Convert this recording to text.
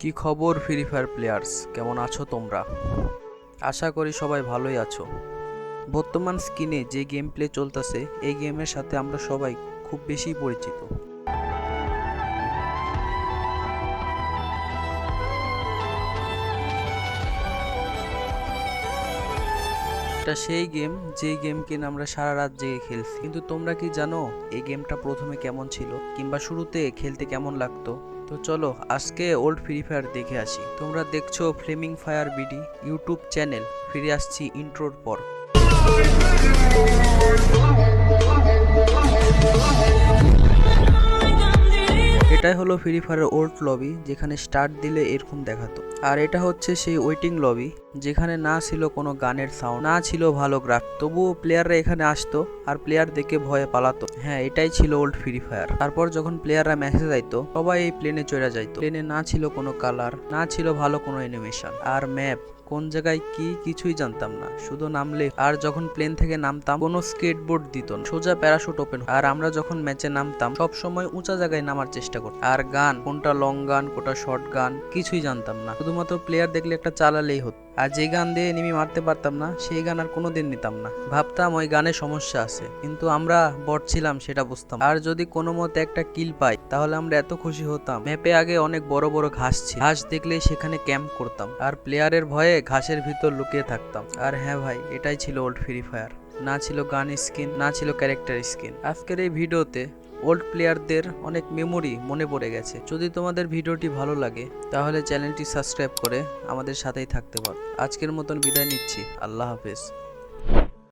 কি খবর free fire players কেমন আছো তোমরা? আশা করি সবাই ভালোই আছো। বর্তমান স্ক্রিনে যে গেম প্লে চলতেছে, এই গেমের সাথে আমরা সবাই খুব বেশি পরিচিত। এটা সেই গেম যে গেম কিনা আমরা সারা রাত জেগে খেলছি। কিন্তু তোমরা কি জানো, এই গেমটা প্রথমে কেমন ছিল? কিংবা শুরুতে খেলতে কেমন লাগতো? তো চলো, আজকে ওল্ড ফ্রি ফায়ার দেখে আসি। তোমরা দেখছ Flaming Fire BD YouTube channel ফিরে আসছি ইন্ট্রোর পর। এটাই হলো ফ্রি ফায়ারের ওল্ড লবি যেখানে স্টার্ট দিলে এরকম দেখাতো। আর এটা হচ্ছে সেই ওয়েটিং লবি যেখানে না ছিল কোনো গানের সাউন্ড না ছিল ভালো গ্রাফ তবুও প্লেয়াররা এখানে আসতো আর প্লেয়ার দেখে ভয়ে পালাতো। হ্যাঁ এটাই ছিল ওল্ড ফ্রি ফায়ার তারপর যখন প্লেয়াররা মেসেজ যাইতো, সবাই এই প্লেনে চড়ে যাইতো। প্লেনে না ছিল কোনো কালার না ছিল ভালো কোনো অ্যানিমেশন আর ম্যাপ কোন জায়গায় কি কিছুই জানতাম না। শুধু নামলে, আর যখন প্লেন থেকে নামতাম, কোনো স্কেটবোর্ড দিত না। সোজা প্যারাশুট ওপেন আর আমরা যখন ম্যাচে নামতাম সব সময় উঁচা জায়গায় নামার চেষ্টা করতাম। আর গান, কোনটা লং গান, কোনটা শর্ট গান, কিছুই জানতাম না। শুধুমাত্র প্লেয়ার দেখলে একটা চালালেই হতো। আর যে গান দিয়ে এনিমি মারতে পারতাম না, সেই গান আর কোনোদিন নিতাম না। ভাবতাম ওই গানে সমস্যা আছে, কিন্তু আমরা বট ছিলাম, সেটা বুঝতাম। আর যদি কোনো মতে একটা কিল পাই, তাহলে আমরা এত খুশি হতাম। ম্যাপে আগে অনেক বড় বড় ঘাস ছিল। ঘাস দেখলেই সেখানে ক্যাম্প করতাম। আর প্লেয়ারের ভয়ে ঘাসের ভিতর লুকিয়ে থাকতাম। আর হ্যাঁ ভাই, এটাই ছিল ওল্ড ফ্রি ফায়ার না ছিল গান স্কিন, না ছিল ক্যারেক্টার স্কিন। আজকের এই ভিডিওতে ওল্ড প্লেয়ারদের অনেক মেমোরি মনে পড়ে গেছে। যদি তোমাদের ভিডিওটি ভালো লাগে, তাহলে চ্যানেলটি সাবস্ক্রাইব করে আমাদের সাথেই থাকতে পারো। আজকের মতন বিদায় নিচ্ছি। আল্লাহ হাফেজ।